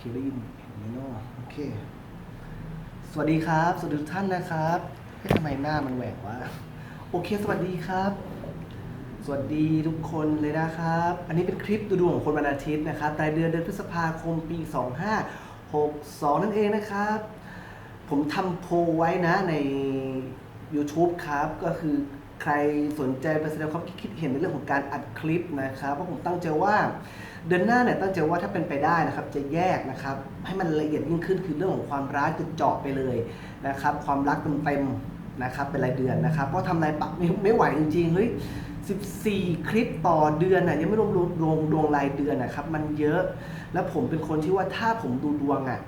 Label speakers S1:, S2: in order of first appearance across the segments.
S1: คได้ยินเห็นไหมเนโอเค สวัสดีครับ สวัสดีทุกท่านนะครับเฮ้ยทำไมหน้ามันแหวกวะ โอเค สวัสดีครับ สวัสดีทุกคนเลยนะครับ อันนี้เป็นคลิปดูดวงของคนวันอาทิตย์นะครับรายเดือนเดือนพฤษภาคมปี 2562 นั่นเองนะครับ ผมทำโพลไว้นะใน YouTube ครับ ก็คือใครสนใจไปแสดงความคิดเห็นในเรื่องของการอัดคลิปนะครับ เพราะผมตั้งใจว่า เดือนหน้าเนี่ยตั้งใจว่าถ้าเป็นไปได้นะครับจะแยกนะครับให้มันละเอียดยิ่งขึ้นคือเรื่องของความรักจะเจาะไปเลยนะครับความรักเต็มๆนะครับเป็นรายเดือนนะครับเพราะทำรายปักไม่ไม่ไหวจริงๆเฮ้ย14 คลิปต่อเดือนน่ะยังไม่รวมรวมรวมดวงรายเดือนนะครับมันเยอะ แล้วผมเป็นคนที่ว่าถ้าผมดูดวงอะ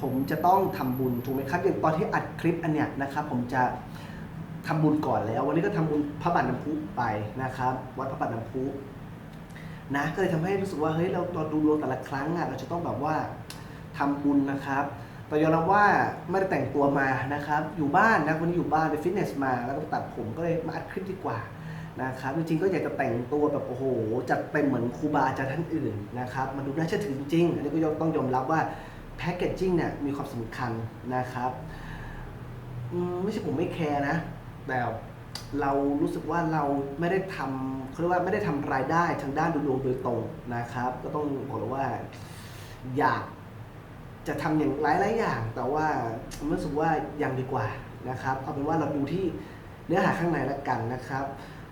S1: ผมจะต้องทำบุญถูกไหมครับอย่างตอนที่อัดคลิปอันเนี้ยนะครับผมจะทำบุญก่อนแล้ว วันนี้ก็ทำบุญพระบาทน้ำพุไปนะครับ วัดพระบาทน้ำพุ นะก็เลยทำให้รู้สึกว่าเฮ้ยเราตอนดูดวงแต่ละครั้งอะเราจะต้องแบบว่าทำบุญนะครับแต่ยอมรับว่าไม่ได้แต่งตัวมานะครับ อยู่บ้านนะวันนี้อยู่บ้านไปฟิตเนสมา แล้วก็ตัดผมก็เลยมาอัดคลิปดีกว่านะครับจริงๆก็อยากจะแต่งตัวแบบโอ้โหจัดเต็มเหมือนครูบาอาจารย์ท่านอื่นนะครับมันดูน่าเชื่อถือจริงอันนี้ก็ต้องยอมรับว่าแพคเกจจิ้งเนี่ยมีความสำคัญนะครับไม่ใช่ผมไม่แคร์นะแต่ เรารู้สึกว่าเราไม่ได้ทำเขาเรียกว่าไม่ได้ทำรายได้ทางด้านดูดวงโดยตรงนะครับ ก็ต้องบอกเลยว่าอยากจะทำอย่างหลายๆอย่าง แต่ว่ารู้สึกว่ายังดีกว่านะครับเอาเป็นว่าเราดูที่เนื้อหาข้างในแล้วกันนะครับ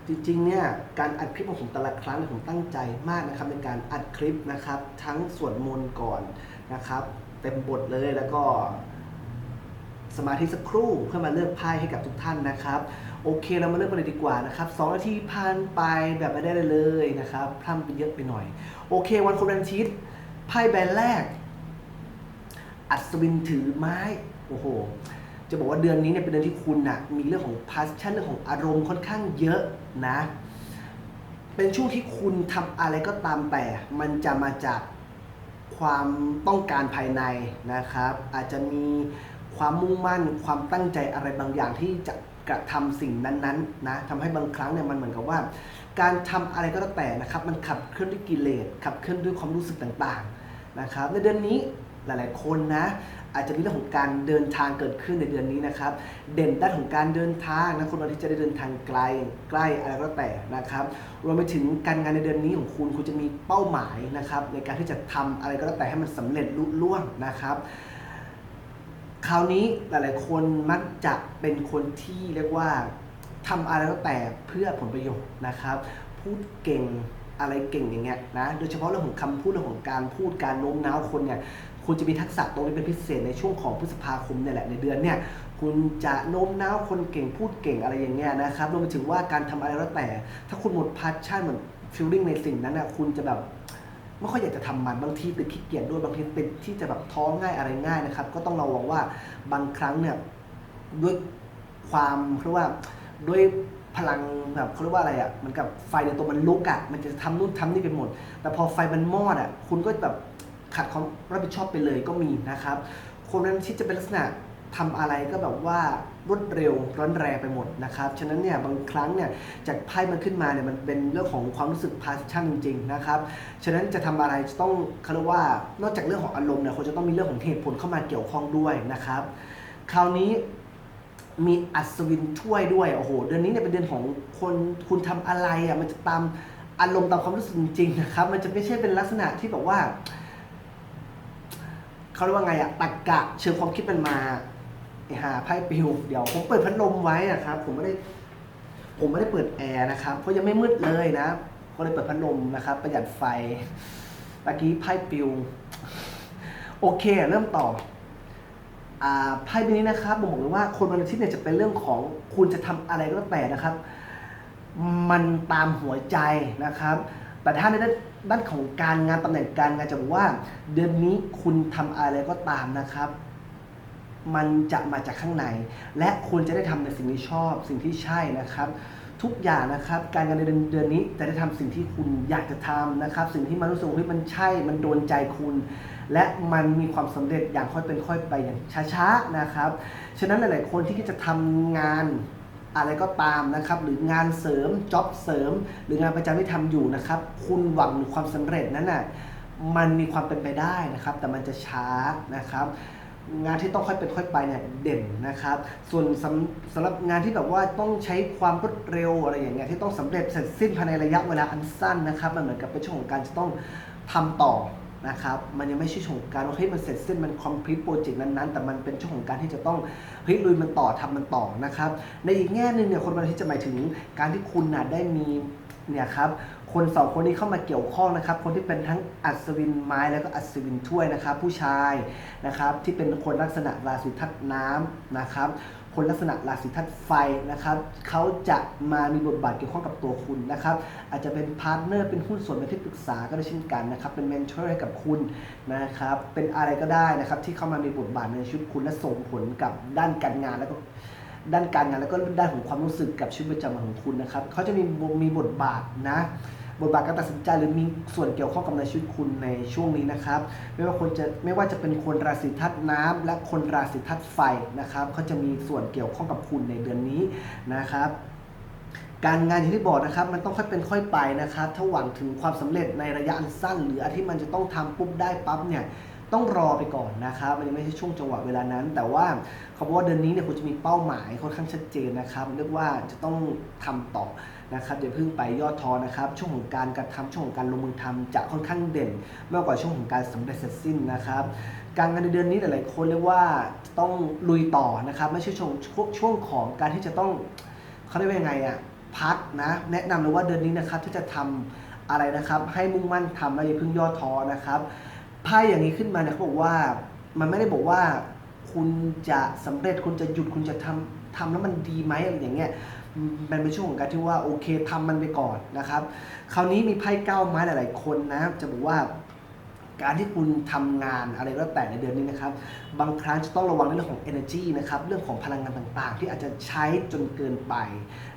S1: จริงๆเนี่ยการอัดคลิปของผมแต่ละครั้งเนี่ยผมตั้งใจมากนะครับในการอัดคลิปนะครับ ทั้งสวดมนต์ก่อนนะครับ เต็มบทเลยแล้วก็ สมาธิสักครู่เพื่อมาเลือกไพ่ให้กับทุกท่านนะครับ โอเคเรามาเริ่มกันเลยดีกว่านะครับสองนาทีผ่านไปแบบไม่ได้เลยนะครับพร่ำไปเยอะไปหน่อย โอเค วันคนวันอาทิตย์ไพ่ใบแรก อัศวินถือไม้ โอ้โห จะบอกว่าเดือนนี้เนี่ยเป็นเดือนที่คุณน่ะมีเรื่องของ passion เรื่องของอารมณ์ค่อนข้างเยอะนะ เป็นช่วงที่คุณทำอะไรก็ตามแต่ มันจะมาจากความต้องการภายในนะครับ อาจจะมีความมุ่งมั่น ความตั้งใจอะไรบางอย่างที่จะ กระทำสิ่งนั้นๆนะทำให้บางครั้งเนี่ยมันเหมือนกับว่า การทำอะไรก็แล้วแต่นะครับ มันขับเคลื่อนด้วยกิเลสขับเคลื่อนด้วยความรู้สึกต่างๆนะครับ ในเดือนนี้หลายๆ คนนะอาจจะมีเรื่องของการเดินทางเกิดขึ้นในเดือนนี้นะครับ เด่นด้านของการเดินทางนะคนเราที่จะได้เดินทางไกลใกล้อะไรก็แล้วแต่นะครับรวมไปถึงการงานในเดือนนี้ของคุณคุณจะมีเป้าหมายนะครับในการที่จะทำอะไรก็แล้วแต่ให้มันสำเร็จลุล่วงนะครับ คราวนี้หลาย ๆ คนมักจะเป็นคนที่เรียกว่าทำอะไรก็แล้วแต่เพื่อผลประโยชน์นะครับ พูดเก่งอะไรเก่งอย่างเงี้ยนะโดยเฉพาะเรื่องของคำพูดเรื่องของการพูดการโน้มน้าวคนเนี่ยคุณจะมีทักษะตรงนี้เป็นพิเศษในช่วงของพฤษภาคมเนี่ยแหละในเดือนเนี่ยคุณจะโน้มน้าวคนเก่งพูดเก่งอะไรอย่างเงี้ยนะครับรวมไปถึงว่าการทำอะไรก็แล้วแต่ ถ้าคุณหมดพัชชั่นเหมือนฟิลลิ่งในสิ่งนั้นนะคุณจะแบบ ไม่ค่อยอยากจะทำมันบางทีติดขี้เกียจด้วยบางทีติดที่จะแบบท้อง่ายอะไรง่ายนะครับ ก็ต้องระวังว่าบางครั้งเนี่ยด้วยความเขาเรียกว่าด้วยพลังแบบเขาเรียกว่าอะไรอะมันกับไฟในตัวมันลุกอะมันจะทำนู่นทำนี่ไปหมด แต่พอไฟมันมอดอะคุณก็แบบขาดความรับผิดชอบไปเลยก็มีนะครับ คนนั้นที่จะเป็นลักษณะทำอะไรก็แบบว่า รวดเร็วร้อนแรงไปหมดนะครับ ฉะนั้นเนี่ยบางครั้งเนี่ยจากไพ่มันขึ้นมาเนี่ยมันเป็นเรื่องของความรู้สึก passion จริงๆนะครับ ฉะนั้นจะทำอะไรจะต้องเขารว่านอกจากเรื่องของอารมณ์เนี่ยควรจะต้องมีเรื่องของเหตุผลเข้ามาเกี่ยวข้องด้วยนะครับ คราวนี้มีอัศวินช่วยด้วยโอ้โหเดือนนี้เนี่ยเป็นเดือนของคนคุณทำอะไรอะมันจะตามอารมณ์ตามความรู้สึกจริงๆนะครับ มันจะไม่ใช่เป็นลักษณะที่แบบว่าเขาเรียกว่าไงอะตักกะเชิงความคิดมันมา ไอ้หาไพ่ปิวเดี๋ยวผมเปิดพัดลมไว้อะครับ ผมไม่ได้ ผมไม่ได้เปิดแอร์นะครับเพราะยังไม่มืดเลยนะก็เลยเปิดพัดลมนะครับ ประหยัดไฟตะกี้ไพ่ปิวโอเค เริ่มต่ออไพ่ใบนี้นะครับผมบอกเลยว่าคนวันอาทิตย์เนี่ยจะเป็นเรื่องของคุณจะทำอะไรก็แล้วแต่นะครับ มันตามหัวใจนะครับ แต่ถ้าในด้านด้านของการงานตำแหน่งการงานจะบอกว่า เดือนนี้คุณทำอะไรก็ตามนะครับ มันจะมาจากข้างใน และคุณจะได้ทำในสิ่งที่ชอบ สิ่งที่ใช่นะครับ ทุกอย่างนะครับ การงานในเดือนเดือนนี้จะได้ทำสิ่งที่คุณอยากจะทำนะครับ สิ่งที่มันรู้สึกว่ามันใช่ มันโดนใจคุณ และมันมีความสำเร็จอย่างค่อยเป็นค่อยไปอย่างช้าๆนะครับ ฉะนั้นหลายๆคนที่จะทำงานอะไรก็ตามนะครับ หรืองานเสริมจ็อบเสริม หรืองานประจำที่ทำอยู่นะครับ คุณหวังความสำเร็จนั้นน่ะมันมีความเป็นไปได้นะครับ แต่มันจะช้านะครับ งานที่ต้องค่อยเป็นค่อยไปเนี่ยเด่นนะครับ ส่วนสำสำหรับงานที่แบบว่าต้องใช้ความรวดเร็วอะไรอย่างเงี้ยที่ต้องสำเร็จเสร็จสิ้นภายในระยะเวลาอันสั้นนะครับ มันเหมือนกับเป็นช่วงของการจะต้องทำต่อนะครับ มันยังไม่ใช่ช่วงของการว่าเฮ้ยมันเสร็จสิ้นมัน complete project นั้นๆ แต่มันเป็นช่วงของการที่จะต้องเฮ้ยลุยมันต่อทำมันต่อนะครับ ในอีกแง่หนึ่งเนี่ยคนวันทิตย์จะหมายถึงการที่คุณน่ะได้มี เนี่ยครับคนสองคนนี้เข้ามาเกี่ยวข้องนะครับ คนที่เป็นทั้งอัศวินไม้แล้วก็อัศวินถ้วยนะครับ ผู้ชายนะครับที่เป็นคนลักษณะราศีทัศน์น้ำนะครับ คนลักษณะราศีทัศน์ไฟนะครับเขาจะมามีบทบาทเกี่ยวข้องกับตัวคุณนะครับ อาจจะเป็นพาร์ทเนอร์เป็นหุ้นส่วนเป็นที่ปรึกษาก็ได้เช่นกันนะครับ เป็นเมนเทอร์ให้กับคุณนะครับ เป็นอะไรก็ได้นะครับที่เข้ามามีบทบาทในชีวิตคุณและส่งผลกับด้านการงานแล้วก็ ด้านการงานแล้วก็ด้านของความรู้สึกกับชีวิตประจำวันของคุณนะครับเขาจะมีมีบทบาทนะบทบาทการตัดสินใจหรือมีส่วนเกี่ยวข้องกับในชีวิตคุณในช่วงนี้นะครับ ไม่ว่าคนจะไม่ว่าจะเป็นคนราศีธาตุน้ำและคนราศีธาตุไฟนะครับเขาจะมีส่วนเกี่ยวข้องกับคุณในเดือนนี้นะครับ การงานอย่างที่บอกนะครับ มันต้องค่อยเป็นค่อยไปนะครับ ถ้าหวังถึงความสำเร็จในระยะอันสั้น หรืออันที่มันจะต้องทำปุ๊บได้ปั๊บเนี่ย ต้องรอไปก่อนนะครับมันยังไม่ใช่ช่วงจังหวะเวลานั้น แต่ว่าเขาบอกว่าเดือนนี้เนี่ยคุณจะมีเป้าหมายค่อนข้างชัดเจนนะครับเรียกว่าจะต้องทำต่อนะครับอย่าเพิ่งไปย่อท้อนะครับ ช่วงของการกระทำช่วงของการลงมือทำจะค่อนข้างเด่น มากกว่าช่วงของการสำเร็จเสร็จสิ้นนะครับการงานในเดือนนี้หลายๆคนเรียกว่าต้องลุยต่อนะครับไม่ใช่ช่วงช่วงของการที่จะต้องเขาเรียกว่ายังไงอะพักนะแนะนำเลยว่าเดือนนี้นะครับที่จะทำอะไรนะครับ ให้มุ่งมั่นทำและอย่าเพิ่งย่อท้อนะครับ ไพ่อย่างนี้ขึ้นมาเนี่ยเขาบอกว่ามันไม่ได้บอกว่าคุณจะสำเร็จคุณจะหยุดคุณจะทำทำแล้วมันดีไหมอะไรอย่างเงี้ยมันเป็นช่วงของการที่ว่าโอเคทำมันไปก่อนนะครับ คราวนี้มีไพ่เก้าไม้หลาย ๆ คนนะจะบอกว่าการที่คุณทำงานอะไรก็แต่ในเดือนนี้นะครับ บางครั้งจะต้องระวังเรื่องของ energy นะครับ เรื่องของพลังงานต่างๆ ที่อาจจะใช้จนเกินไป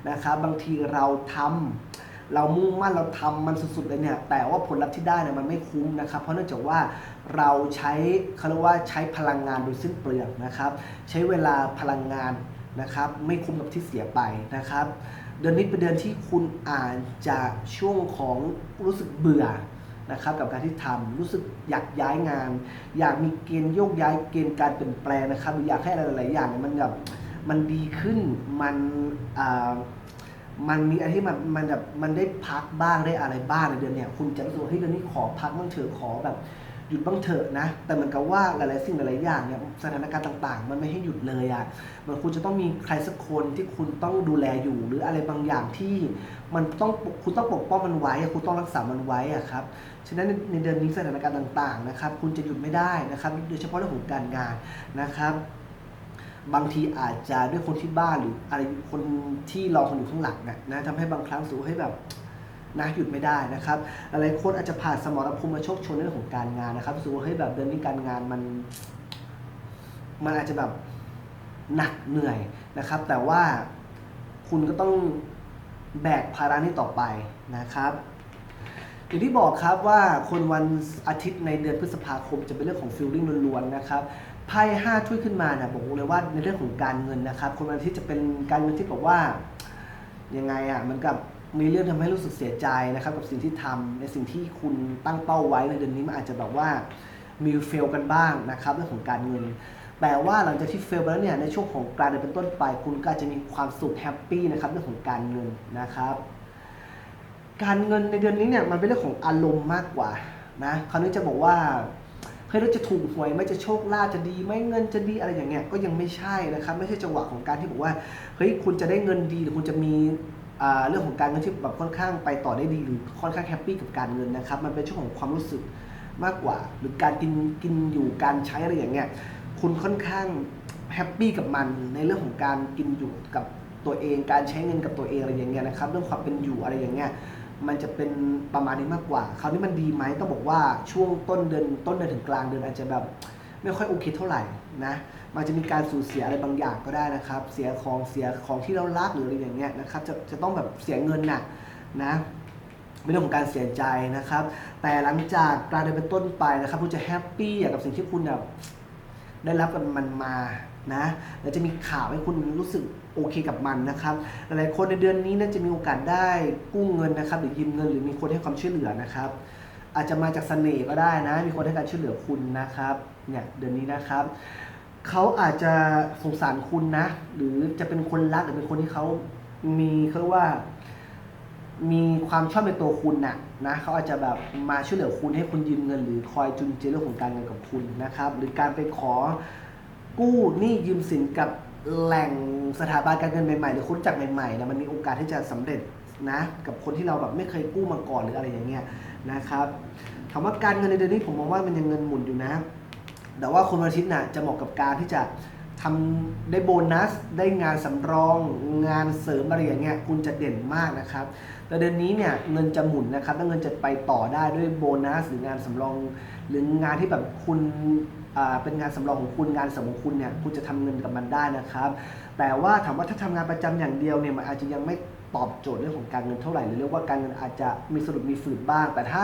S1: นะครับ บางทีเราทำ เรามุ่งมั่นเราทำมันสุดๆเลยเนี่ย แต่ว่าผลลัพธ์ที่ได้เนี่ยมันไม่คุ้มนะครับ เพราะเนื่องจากว่าเราใช้เขาเรียกว่าใช้พลังงานโดยสิ้นเปลืองนะครับ ใช้เวลาพลังงานนะครับไม่คุ้มกับที่เสียไปนะครับ เดือนนี้เป็นเดือนที่คุณอาจจะช่วงของรู้สึกเบื่อนะครับกับการที่ทำรู้สึกอยากย้ายงาน อยากมีเกณฑ์โยกย้ายเกณฑ์การเปลี่ยนแปลงนะครับอยากให้อะไรหลายๆอย่างมันแบบมันดีขึ้นมัน มันมีอะไรที่มันมันแบบมันได้พักบ้างได้อะไรบ้างในเดือนเนี่ยคุณจะรู้สึกว่าเฮ้ยเดือนนี้ขอพักบ้างเถอะขอแบบหยุดบ้างเถอะนะ แต่เหมือนกับว่าหลายๆสิ่งหลายๆอย่างเนี่ยสถานการณ์ต่างๆ มันไม่ให้หยุดเลยอะ่ะมันคุณจะต้องมีใครสักคนที่คุณต้องดูแลอยู่ หรืออะไรบางอย่างที่มันต้องคุณต้องปกป้องมันไว้คุณต้องรักษามันไว้อะครับฉะนั้นในเดือนนี้สถานการณ์ต่างๆนะครับคุณจะหยุดไม่ได้นะครับโดยเฉพาะเรื่องของการงานนะครับ บางทีอาจจะด้วยคนที่บ้านหรืออะไรคนที่รอคนอยู่ข้างหลังนะนะทำให้บางครั้งสูให้แบบนะหยุดไม่ได้นะครับหลายคนอาจจะผ่านสมรภูมิมาโชคชนในเรื่องของการงานนะครับรู้สึกว่าเฮ้ยแบบเดือนนี้การงานมัน มันอาจจะแบบหนักเหนื่อยนะครับ แต่ว่าคุณก็ต้องแบกภาระนี้ต่อไปนะครับอย่างที่บอกครับว่าคนวันอาทิตย์ในเดือนพฤษภาคมจะเป็นเรื่องของฟิลลิ่งล้วนๆนะครับ ไพ่ห้าถ้วยขึ้นมาเนี่ยบอกเลยว่าในเรื่องของการเงินนะครับ คนวันอาทิตย์จะเป็นการเงินที่บอกว่ายังไงอะเหมันกับมีเรื่องทำให้รู้สึกเสียใจนะครับ กับสิ่งที่ทำในสิ่งที่คุณตั้งเป้าไว้ในเดือนนี้มันอาจจะแบบว่ามีเฟลกันบ้างนะครับเรื่องของการเงิน แต่ว่าหลังจากที่เฟลไปแล้วเนี่ยในช่วงของกลารเดือนเป็นต้นไป คุณก็อาจจะมีความสุขแฮปปี้นะครับเรื่องของการเงินนะครับ การเงินในเดือนนี้เนี่ยมันเป็นเรื่องของอารมณ์มากกว่านะคราวนี้จะบอกว่า เฮ้ยเราจะถูกหวยไม่จะโชคลาภจะดีไม่เงินจะดีอะไรอย่างเงี้ยก็ยังไม่ใช่นะครับไม่ใช่จังหวะของการที่บอกว่าเฮ้ยคุณจะได้เงินดีหรือคุณจะมีอ่าเรื่องของการเงินที่แบบค่อนข้างไปต่อได้ดีหรือค่อนข้างแฮปปี้กับการเงินนะครับมันเป็นช่วงของความรู้สึกมากกว่า หรือการกินกินอยู่การใช้อะไรอย่างเงี้ยคุณค่อนข้างแฮปปี้กับมันในเรื่องของการกินอยู่กับตัวเอง การใช้เงินกับตัวเองอะไรอย่างเงี้ยนะครับเรื่องความเป็นอยู่อะไรอย่างเงี้ย มันจะเป็นประมาณนี้มากกว่า คราวนี้มันดีไหมต้องบอกว่าช่วงต้นเดือนต้นเดือนถึงกลางเดือนอาจจะแบบไม่ค่อยโอเคเท่าไหร่นะ มันจะมีการสูญเสียอะไรบางอย่างก็ได้นะครับ เสียของเสียของที่เรารักหรืออะไรอย่างเงี้ยนะครับ จะจะต้องแบบเสียเงินน่ะนะเป็นเรื่องของการเสียใจนะครับ แต่หลังจากกลางเดือนเป็นต้นไปนะครับ คุณจะแฮปปี้กับสิ่งที่คุณแบบ ได้รับกันมันมานะแล้วจะมีข่าวให้คุณรู้สึกโอเคกับมันนะครับ หลายคนในเดือนนี้น่าจะมีโอกาสได้กู้เงินนะครับ หรือยืมเงินหรือมีคนให้ความช่วยเหลือนะครับ อาจจะมาจากเสน่ห์ก็ได้นะ มีคนให้การช่วยเหลือคุณนะครับ เนี่ยเดือนนี้นะครับ เขาอาจจะสงสารคุณนะ หรือจะเป็นคนรักหรือเป็นคนที่เขามีเขาเรียกว่า มีความชอบในตัวคุณน่ะนะเขาอาจจะแบบมาช่วยเหลือคุณให้คุณยืมเงิน หรือคอยจุนเจือเรื่องของการเงินกับคุณนะครับ หรือการไปขอกู้หนี้ยืมสินกับแหล่งสถาบันการเงินใหม่ๆหรือคนจักใหม่ๆนะมันมีโอกาสที่จะสำเร็จนะกับคนที่เราแบบไม่เคยกู้มาก่อนหรืออะไรอย่างเงี้ยนะครับถามว่าการเงินในเดือนนี้ผมมองว่ามันยังเงินหมุนอยู่นะ แต่ว่าคนวันอาทิตย์น่ะจะเหมาะกับการที่จะทำได้โบนัส ได้งานสำรอง งานเสริมอะไรอย่างเงี้ยคุณจะเด่นมากนะครับ แต่เดือนนี้เนี่ยเงินจะหมุนนะครับแล้วเงินจะไปต่อได้ด้วยโบนัสหรืองานสำรอง หรืองานที่แบบคุณอ่าเป็นงานสำรองของคุณงานเสริมของคุณเนี่ยคุณจะทำเงินกับมันได้นะครับ แต่ว่าถามว่าถ้าทำงานประจำอย่างเดียวเนี่ยมันอาจจะยังไม่ตอบโจทย์เรื่องของการเงินเท่าไหร่หรือเรียกว่าการเงินอาจจะมีสะดุดมีฝืดบ้าง แต่ถ้า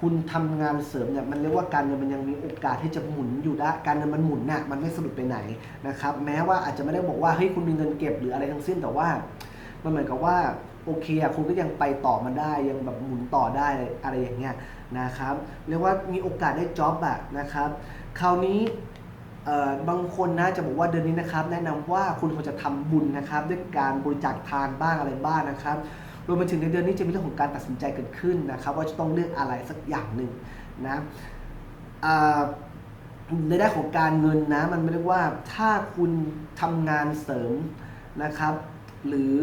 S1: คุณทำงานเสริมเนี่ยมันเรียกว่าการเงินมันยังมีโอกาสที่จะหมุนอยู่ได้การเงินมันหมุนน่ะมันไม่สะดุดไปไหนนะครับแม้ว่าอาจจะไม่ได้บอกว่าเฮ้ยคุณมีเงินเก็บหรืออะไรทั้งสิ้นแต่ว่ามันเหมือนกับว่า โอเคอะคุณก็ยังไปต่อมันได้ยังแบบหมุนต่อได้อะไรอย่างเงี้ยนะครับเรียกว่ามีโอกาสได้จ็อบอะนะครับคราวนี้เอ่อบางคนนะจะบอกว่าเดือนนี้นะครับ แนะนำว่าคุณควรจะทำบุญนะครับด้วยการบริจาคทานบ้างอะไรบ้างนะครับรวมไปถึงในเดือนนี้จะมีเรื่องของการตัดสินใจเกิดขึ้นนะครับ ว่าจะต้องเลือกอะไรสักอย่างหนึ่งนะอ่าในด้านของการเงินนะมันไม่ได้ว่าถ้าคุณทำงานเสริมนะครับ หรือ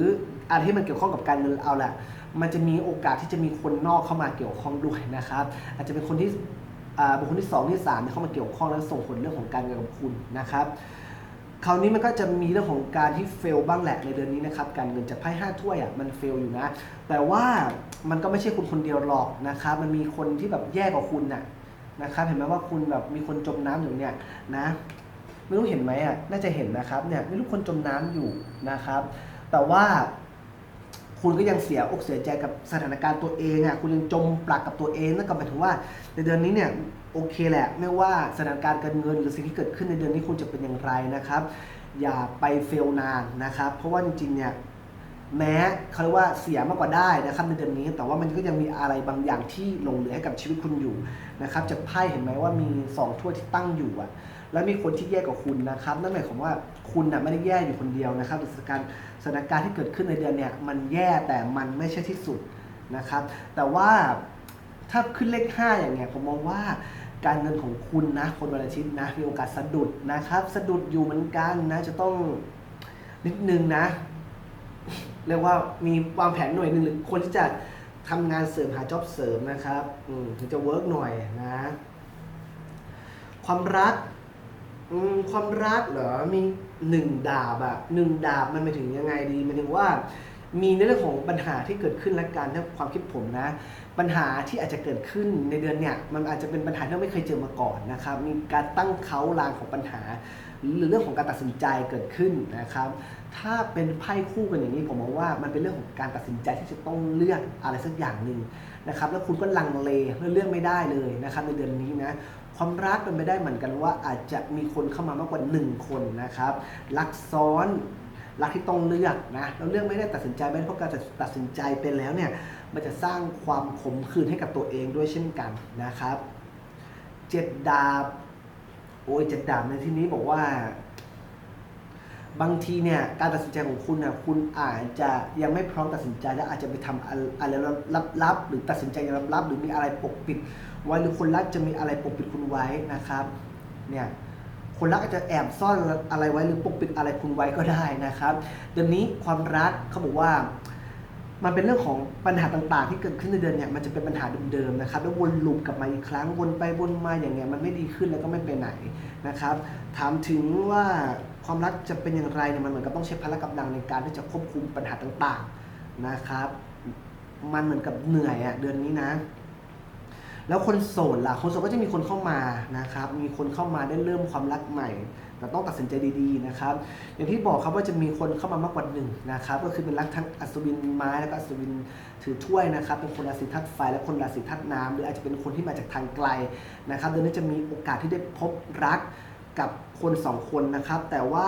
S1: อะไรที่มันเกี่ยวข้องกับการเงินเอาแหละมันจะมีโอกาสที่จะมีคนนอกเข้ามาเกี่ยวข้องด้วยนะครับ อาจจะเป็นคนที่อ่าบุคคลที่สองที่สามที่เข้ามาเกี่ยวข้องแล้วส่งผลเรื่องของการเงินกับคุณนะครับคราวนี้มันก็จะมีเรื่องของการที่เฟลบ้างแหละในเดือนนี้นะครับการเงินจากไพ่ห้าถ้วยอะมันเฟลอยู่นะ แต่ว่ามันก็ไม่ใช่คุณคนเดียวหรอกนะครับ มันมีคนที่แบบแย่กว่าคุณน่ะนะครับ เห็นไหมว่าคุณแบบมีคนจมน้ำอยู่เนี่ยนะ ไม่รู้เห็นไหมอะน่าจะเห็นนะครับเนี่ยไม่รู้คนจมน้ำอยู่นะครับ แต่ว่า คุณก็ยังเสียอกเสียใจกับสถานการณ์ตัวเองอะคุณยังจมปลักกับตัวเองนั่นก็หมายถึงว่า ในเดือนนี้เนี่ยโอเคแหละ ไม่ว่าสถานการณ์การเงินหรือสิ่งที่เกิดขึ้นในเดือนนี้คุณจะเป็นอย่างไรนะครับ อย่าไปเฟลนานนะครับ เพราะว่าจริงๆเนี่ยแม้เขาเรียกว่าเสียมากกว่าได้นะครับในเดือนนี้ แต่ว่ามันก็ยังมีอะไรบางอย่างที่หลงเหลือให้กับชีวิตคุณอยู่นะครับจากไพ่เห็นไหมว่ามีสองถ้วยที่ตั้งอยู่อะแล้วมีคนที่แย่กว่าคุณนะครับ นั่นหมายความว่า คุณน่ะไม่ได้แย่อยู่คนเดียวนะครับสถานการณ์สถานการณ์ที่เกิดขึ้นในเดือนเนี่ยมันแย่แต่มันไม่ใช่ที่สุดนะครับ แต่ว่าถ้าขึ้นเลข 5 อย่างเงี้ยผมมองว่าการเงินของคุณนะคนวันอาทิตย์นะมีโอกาสสะดุดนะครับ สะดุดอยู่เหมือนกันนะจะต้องนิดนึงนะ เรียกว่ามีวางแผนหน่วยหนึ่งหรือคนที่จะทำงานเสริมหาจ็อบเสริมนะครับ อืมถึงจะเวิร์กหน่อยนะ ความรัก อืมความรักเหรอ มีหนึ่งดาบอะหนึ่งดาบมันหมายถึงยังไงดีหมายถึงว่า มีในเรื่องของปัญหาที่เกิดขึ้นและการถ้าความคิดผมนะ ปัญหาที่อาจจะเกิดขึ้นในเดือนเนี่ย มันอาจจะเป็นปัญหาที่เราไม่เคยเจอมาก่อนนะครับ มีการตั้งเขาลางของปัญหา หรือเรื่องของการตัดสินใจเกิดขึ้นนะครับ ถ้าเป็นไพ่คู่กันอย่างนี้ผมมองว่ามันเป็นเรื่องของการตัดสินใจที่จะต้องเลือกอะไรสักอย่างหนึ่งนะครับ แล้วคุณก็ลังเลเลือกไม่ได้เลยนะครับในเดือนนี้นะ ความรักเป็นไปได้เหมือนกันว่าอาจจะมีคนเข้ามามากกว่า 1 คนนะครับ รักซ้อนรักที่ต้องเลือกนะแล้วเลือกไม่ได้ตัดสินใจไม่ได้เพราะการตัดสินใจเป็นแล้วเนี่ยมันจะสร้างความขมขื่นให้กับตัวเองด้วยเช่นกันนะครับเจ็ดดาบ โอ้ยเจ็ดดาบในที่นี้บอกว่า บางทีเนี่ยการตัดสินใจของคุณนะคุณอาจจะยังไม่พร้อมตัดสินใจและอาจจะไปทำอะไรลับๆหรือตัดสินใจอย่างลับๆหรือมีอะไรปกปิด ไว้หรือคนรักจะมีอะไรปกปิดคุณไว้นะครับเนี่ยคนรักอาจจะแอบซ่อนอะไรไว้หรือปกปิดอะไรคุณไว้ก็ได้นะครับเดือนนี้ความรักเขาบอกว่า มันเป็นเรื่องของปัญหาต่างๆ ที่เกิดขึ้นในเดือนเนี่ยมันจะเป็นปัญหาเดิมๆนะครับแล้ววนลูปกลับมาอีกครั้งวนไปวนมาอย่างเงี้ยมันไม่ดีขึ้นแล้วก็ไม่ไปไหนนะครับ ถามถึงว่าความรักจะเป็นอย่างไรเนี่ยมันเหมือนกับต้องใช้พละกำลังในการที่จะควบคุมปัญหาต่างๆนะครับ มันเหมือนกับเหนื่อยอะเดือนนี้นะ แล้วคนโสดล่ะ คนโสดก็จะมีคนเข้ามานะครับ มีคนเข้ามาได้เริ่มความรักใหม่ แต่ต้องตัดสินใจดีๆนะครับ อย่างที่บอกครับว่าจะมีคนเข้ามามากกว่าหนึ่งนะครับ ก็คือเป็นรักทั้งอัศวินไม้แล้วก็อัศวินถือถ้วยนะครับ เป็นคนราศีธาตุไฟและคนราศีธาตุน้ำหรืออาจจะเป็นคนที่มาจากทางไกลนะครับเดือนนี้จะมีโอกาสที่ได้พบรักกับคนสองคนนะครับ แต่ว่า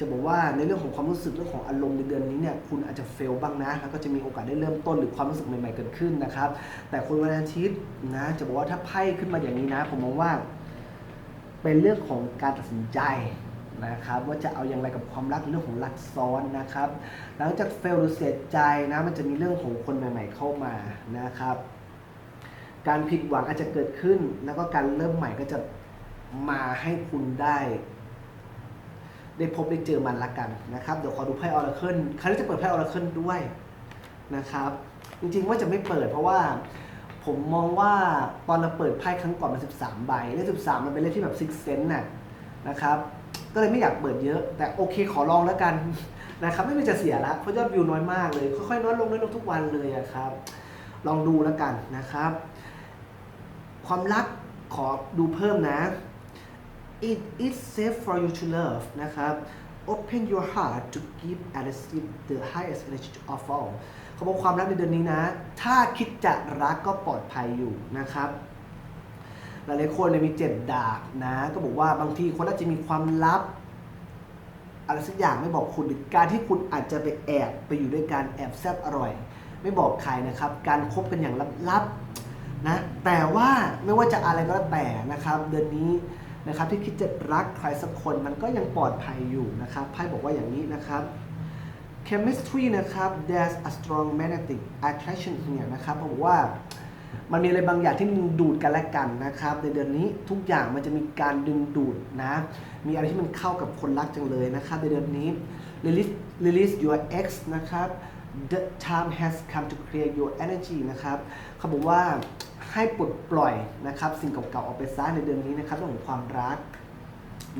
S1: จะบอกว่าในเรื่องของความรู้สึกเรื่องของอารมณ์ในเดือนนี้เนี่ยคุณอาจจะเฟลบ้างนะ แล้วก็จะมีโอกาสได้เริ่มต้นหรือความรู้สึกใหม่ๆเกิดขึ้นนะครับ แต่คนวันอาทิตย์นะจะบอกว่าถ้าไพ่ขึ้นมาอย่างนี้นะ ผมมองว่า เป็นเรื่องของการตัดสินใจนะครับว่าจะเอาอย่างไรกับความรักเรื่องของรักซ้อนนะครับ หลังจากเฟลหรือเสียใจนะมันจะมีเรื่องของคนใหม่ ๆ เข้ามานะครับ การผิดหวังอาจจะเกิดขึ้น แล้วก็การเริ่มใหม่ก็จะมาให้คุณได้ ได้พบได้เจอมันละกันนะครับ เดี๋ยวขอดูไพ่ออร์เคิลครั้งนี้จะเปิดไพ่ออร์เคิลด้วยนะครับ จริงๆว่าจะไม่เปิดเพราะว่าผมมองว่าตอนเราเปิดไพ่ครั้งก่อนมัน13 ใบ เลข 13 มันเป็นเลขที่แบบซิกเซนน่ะนะครับ ก็เลยไม่อยากเปิดเยอะ แต่โอเคขอลองแล้วกันนะครับ ไม่มีจะเสียละเพราะยอดวิวน้อยมากเลย ค่อยๆน้อยลงน้อยลงทุกวันเลยครับ ลองดูแล้วกันนะครับ ความรักขอดูเพิ่มนะ it is safe for you to love นะครับ open your heart to give and receive the highest energy of all เขาบอกความรักในเดือนนี้นะ ถ้าคิดจะรักก็ปลอดภัยอยู่นะครับ หลายๆคนเนี่ยมีเจ็ดดาบนะ ก็บอกว่าบางทีคนอาจจะมีความลับอะไรสักอย่างไม่บอกคุณหรือการที่คุณอาจจะไปแอบไปอยู่ด้วยการแอบแซบอร่อย ไม่บอกใครนะครับ การคบกันอย่างลับๆนะ แต่ว่าไม่ว่าจะอะไรก็แล้วแต่นะครับ เดือนนี้ นะครับที่คิดจะรักใครสักคนมันก็ยังปลอดภัยอยู่นะครับไพ่บอกว่าอย่างนี้นะครับ chemistry นะครับ there's a strong magnetic attraction here นะครับบอกว่ามันมีอะไรบางอย่างที่ดึงดูดกันและกันนะครับ ในเดือนนี้ทุกอย่างมันจะมีการดึงดูดนะ มีอะไรที่มันเข้ากับคนรักจังเลยนะครับ ในเดือนนี้ release release your ex นะครับ the time has come to clear your energy นะครับเขาบอกว่า ให้ปลดปล่อยนะครับสิ่งเก่าๆออกไปซะในเดือนนี้นะครับเรื่องของความรัก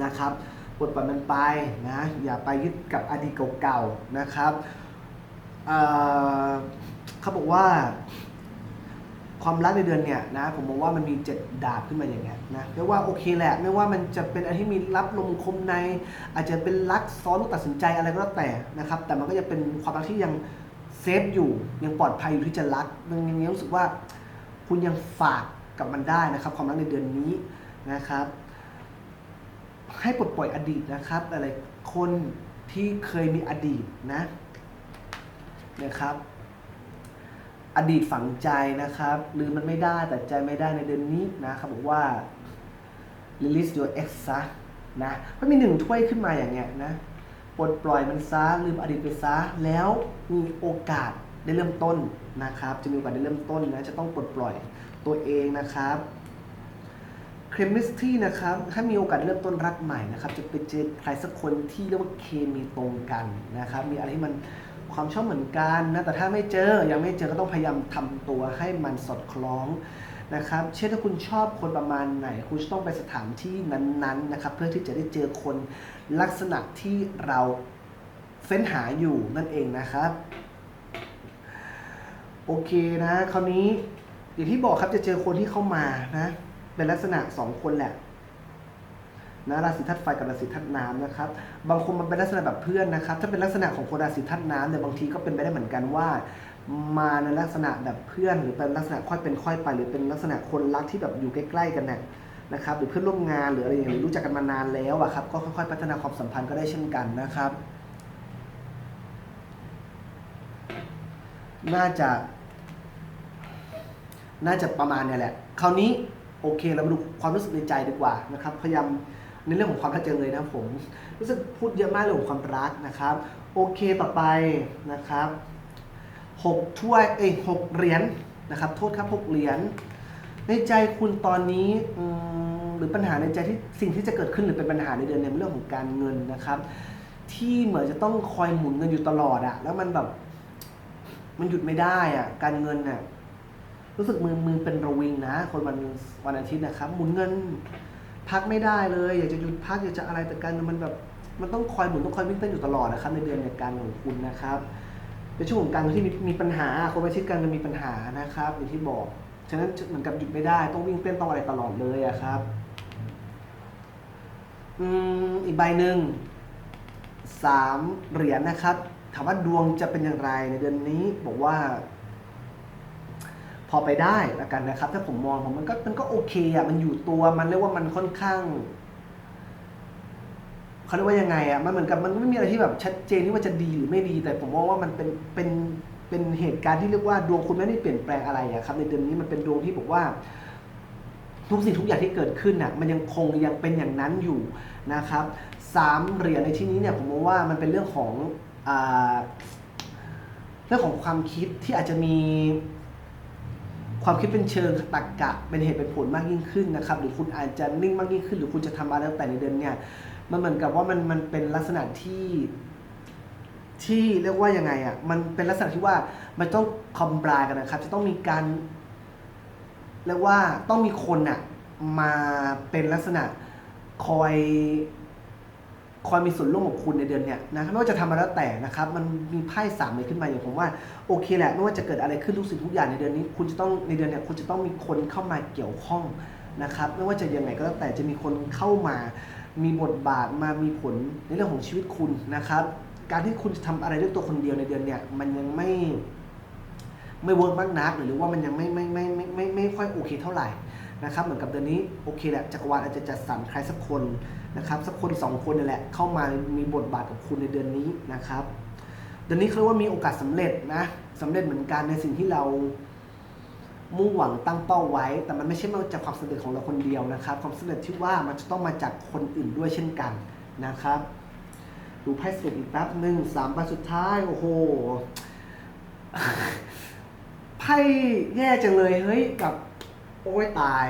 S1: นะครับปลดปล่อยมันไปนะอย่าไปยึดกับอดีตเก่าๆนะครับเเขาบอกว่า ความรักในเดือนเนี่ยนะผมมองว่ามันมีเจ็ดดาบขึ้นมาอย่างเงี้ยนะไม่ว่าโอเคแหละ ไม่ว่ามันจะเป็นอะไรที่มีรับลมคมใน อาจจะเป็นรักซ้อนตัดสินใจอะไรก็แล้วแต่นะครับ แต่มันก็จะเป็นความรักที่ยังเซฟอยู่ยังปลอดภัยอยู่ที่จะรักยังยังรู้สึกว่า คุณยังฝากกับมันได้นะครับ ความรักในเดือนนี้นะครับ ให้ปลดปล่อยอดีตนะครับอะไรคนที่เคยมีอดีตนะนะครับ อดีตฝังใจนะครับลืมมันไม่ได้แต่ใจไม่ได้ในเดือนนี้นะครับบอกว่า release your ex ซะนะมันมีหนึ่งถ้วยขึ้นมาอย่างเงี้ยนะปลดปล่อยมันซะลืมอดีตไปซะแล้วมีโอกาส ได้เริ่มต้นนะครับ จะมีโอกาสได้เริ่มต้นนะจะต้องปลดปล่อยตัวเองนะครับเคมิสตี้นะครับ ถ้ามีโอกาสเริ่มต้นรักใหม่นะครับ จะไปเจอใครสักคนที่เรียกว่าเคมีตรงกันนะครับ มีอะไรที่มันความชอบเหมือนกันนะ แต่ถ้าไม่เจอ ยังไม่เจอ ก็ต้องพยายามทำตัวให้มันสอดคล้องนะครับ เช่นถ้าคุณชอบคนประมาณไหน คุณจะต้องไปสถานที่นั้นๆนะครับ เพื่อที่จะได้เจอคนลักษณะที่เราเฟ้นหาอยู่นั่นเองนะครับ โอเคนะ คราวนี้อย่างที่บอกครับจะเจอคนที่เข้ามานะ เป็นลักษณะสองคนแหละนะราศีธาตุไฟกับราศีธาตุน้ำนะครับ บางคนมันเป็นลักษณะแบบเพื่อนนะครับ ถ้าเป็นลักษณะของคนราศีธาตุน้ำเนี่ยบางทีก็เป็นไปได้เหมือนกันว่า มาในลักษณะแบบเพื่อน หรือเป็นลักษณะค่อยเป็นค่อยไป หรือเป็นลักษณะคนรักที่แบบอยู่ใกล้ ๆ กันเนี่ยนะครับ หรือเพื่อนร่วมงานหรืออะไรอย่างเงี้ยรู้จักกันมานานแล้วอะครับ ก็ค่อยๆ พัฒนาความสัมพันธ์ก็ได้เช่นกันนะครับ น่าจะ น่าจะประมาณเนี่ยแหละ คราวนี้โอเคเรามาดูความรู้สึกในใจดีกว่านะครับ พยายามในเรื่องของความชัดเจนเลยนะผม รู้สึกพูดเยอะมากเรื่องของความรักนะครับ โอเคต่อไปนะครับหกถ้วยเอ้ยหกเหรียญนะครับ โทษครับหกเหรียญในใจคุณตอนนี้หรือปัญหาในใจที่สิ่งที่จะเกิดขึ้นหรือเป็นปัญหาในเดือนเนี่ยเป็นเรื่องของการเงินนะครับ ที่เหมือนจะต้องคอยหมุนเงินอยู่ตลอดอะแล้วมันแบบมันหยุดไม่ได้อะการเงินน่ะ รู้สึกมือมือเป็นระวิงนะ คนวันวันอาทิตย์นะครับ หมุนเงิน พักไม่ได้เลย อยากจะหยุดพักอยากจะอะไรแต่การมันแบบมันต้องคอยหมุนต้องคอยวิ่งเต้นอยู่ตลอดนะครับในเดือนในการของคุณนะครับเป็นช่วงของการที่มีมีปัญหาคนวันอาทิตย์การเงินมีปัญหานะครับอย่างที่บอกฉะนั้นเหมือนกับหยุดไม่ได้ต้องวิ่งเต้นต้องอะไรตลอดเลยอะครับอืมอีกใบหนึ่งสามเหรียญนะครับ ถามว่าดวงจะเป็นอย่างไรในเดือนนี้บอกว่า พอไปได้ละกันนะครับ ถ้าผมมองผมมันก็มันก็โอเคอะมันอยู่ตัวมันเรียกว่ามันค่อนข้างเขาเรียกว่ายังไงอะมันเหมือนกับมันไม่มีอะไรที่แบบชัดเจนที่ว่าจะดีหรือไม่ดี แต่ผมมองว่ามันเป็นเป็นเป็นเหตุการณ์ที่เรียกว่าดวงคุณไม่ได้เปลี่ยนแปลงอะไรอะครับในเดือนนี้มันเป็นดวงที่บอกว่า ทุกสิ่งทุกอย่างที่เกิดขึ้นน่ะมันยังคงยังเป็นอย่างนั้นอยู่นะครับสามเหรียญในที่นี้เนี่ยผมมองว่ามันเป็นเรื่องของอเรื่องของความคิดที่อาจจะมี ความคิดเป็นเชิงตรรกะ เป็นเหตุเป็นผลมากยิ่งขึ้นนะครับ หรือคุณอาจจะนิ่งมากยิ่งขึ้น หรือคุณจะทำอะไรตั้งแต่ในเดือนเนี่ยมันเหมือนกับว่ามันมันเป็นลักษณะที่ที่เรียกว่ายังไงอะมันเป็นลักษณะที่ว่ามันต้องคอมบลากันนะครับ จะต้องมีการเรียกว่าต้องมีคนอะมาเป็นลักษณะคอย คอยมีส่วนร่วมกับคุณในเดือนเนี้ยนะไม่ว่าจะทำอะไรแล้วแต่นะครับ มันมีไพ่สามเลยขึ้นมาอย่างผมว่าโอเคแหละไม่ว่าจะเกิดอะไรขึ้นทุกสิ่งทุกอย่างในเดือนนี้ คุณจะต้องในเดือนเนี้ยคุณจะต้องมีคนเข้ามาเกี่ยวข้องนะครับ ไม่ว่าจะยังไงก็แล้วแต่จะมีคนเข้ามา มีบทบาทมามีผลในเรื่องของชีวิตคุณนะครับ การที่คุณจะทำอะไรด้วยตัวคนเดียวในเดือนเนี้ยมันยังไม่ไม่เวิร์กมากนักหรือว่ามันยังไม่ไม่ไม่ไม่ไม่ไม่ค่อยโอเคเท่าไหร่นะครับเหมือนกับเดือนนี้โอเคแหละจักรวาลอาจจะจัดสรรใครสักคน นะครับสักคนสองคนนี่แหละเข้ามามีบทบาทกับคุณในเดือนนี้นะครับเดือนนี้เขาเรียกว่ามีโอกาสสำเร็จนะสำเร็จเหมือนกันในสิ่งที่เรามุ่งหวังตั้งเป้าไว้ แต่มันไม่ใช่มาจากความสำเร็จของเราคนเดียวนะครับ ความสำเร็จที่ว่ามันจะต้องมาจากคนอื่นด้วยเช่นกันนะครับ ดูไพ่สรุปอีกแป๊บหนึ่งสามใบสุดท้ายโอ้โหไพ่แย่จังเลยเฮ้ยกับ โอ้ยตาย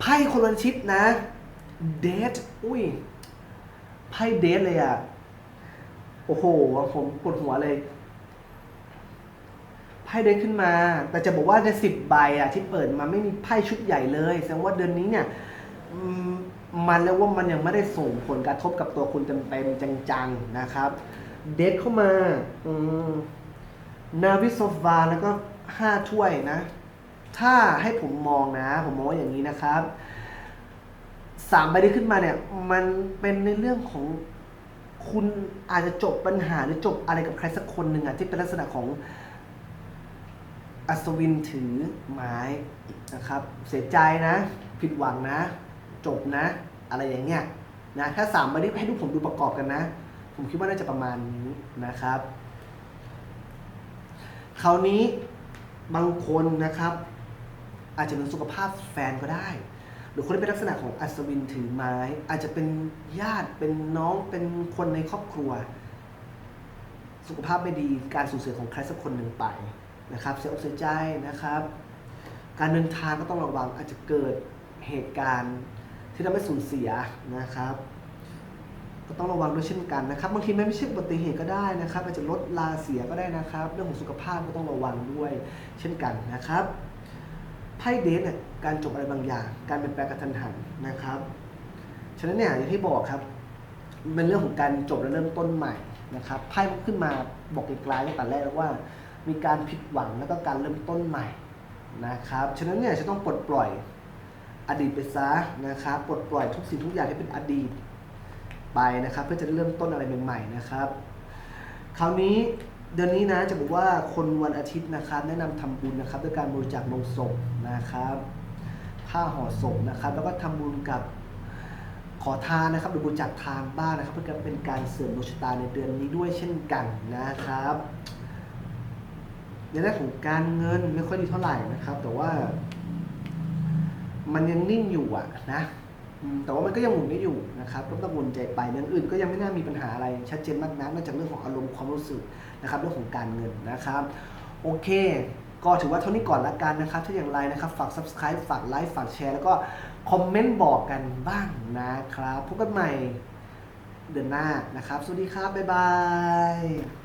S1: ไพ่คนละชิดนะ เดทอุ้ยไพ่เดทเลยอะ โอ้โห ผมปวดหัวเลยไพ่เดทขึ้นมา แต่จะบอกว่าในสิบใบอะ ที่เปิดมาไม่มีไพ่ชุดใหญ่เลยแสดงว่าเดือนนี้เนี่ยมมันแล้วว่ามันยังไม่ได้ส่งผลกระทบกับตัวคุณเต็มๆจังๆนะครับ เดทเข้ามาอืมนาวิโซฟาแล้วก็ห้าถ้วยนะ ถ้าให้ผมมองนะ ผมมองว่าอย่างนี้นะครับ สามใบที่ขึ้นมาเนี่ย มันเป็นในเรื่องของคุณอาจจะจบปัญหาหรือจบอะไรกับใครสักคนหนึ่งอะที่เป็นลักษณะของอัศวินถือไม้นะครับ เสียใจนะ ผิดหวังนะ จบนะ อะไรอย่างเงี้ยนะถ้าสามใบนี้ให้ทุกผมดูประกอบกันนะ ผมคิดว่าน่าจะประมาณนี้นะครับ คราวนี้บางคนนะครับ อาจจะเป็นสุขภาพแฟนก็ได้ หรือคนที่เป็นลักษณะของอัศวินถือไม้ อาจจะเป็นญาติเป็นน้องเป็นคนในครอบครัว สุขภาพไม่ดีการสูญเสียของใครสักคนหนึ่งไปนะครับเสียอกเสียใจนะครับ การเดินทางก็ต้องระวังอาจจะเกิดเหตุการณ์ที่ทำให้สูญเสียนะครับ ก็ต้องระวังด้วยเช่นกันนะครับบางทีมันไม่ใช่อุบัติเหตุก็ได้นะครับอาจจะลดลาเสียก็ได้นะครับ เรื่องของสุขภาพก็ต้องระวังด้วยเช่นกันนะครับไพ่เดทเนี่ย การจบอะไรบางอย่าง การเปลี่ยนแปลงกระทันหันนะครับ ฉะนั้นเนี่ยอย่างที่บอกครับ เป็นเรื่องของการจบและเริ่มต้นใหม่นะครับไพ่ขึ้นมาบอกไกลๆตั้งแต่แรกแล้วว่า มีการผิดหวังแล้วก็การเริ่มต้นใหม่นะครับ ฉะนั้นเนี่ยจะต้องปลดปล่อยอดีตไปซะนะครับ ปลดปล่อยทุกสิ่งทุกอย่างที่เป็นอดีตไปนะครับ เพื่อจะได้เริ่มต้นอะไรใหม่ๆนะครับ คราวนี้เดือนนี้นะจะบอกว่าคนวันอาทิตย์นะครับ แนะนำทำบุญนะครับด้วยการบริจาคลงศพนะครับ ผ้าห่อศพนะครับ แล้วก็ทำบุญกับขอทานนะครับหรือบริจาคทานบ้านนะครับ เพื่อเป็นการเสริมดวงชะตาในเดือนนี้ด้วยเช่นกันนะครับในเรื่องของการเงินไม่ค่อยดีเท่าไหร่นะครับ แต่ว่า มันยังนิ่งอยู่อะนะแต่ว่ามันก็ยังหมุนได้อยู่นะครับต้องวนใจไปอย่างอื่นก็ยังไม่น่ามีปัญหาอะไรชัดเจนมากนักนอกจากเรื่องของอารมณ์ความรู้สึกนะครับ เรื่องของการเงินนะครับ โอเค ก็ถือว่าเท่านี้ก่อนละกันนะครับถ้าอย่างไรนะครับฝาก subscribe ฝากไลค์ฝากแชร์แล้วก็คอมเมนต์บอกกันบ้างนะครับพบกันใหม่เดือนหน้านะครับ สวัสดีครับ บ๊ายบาย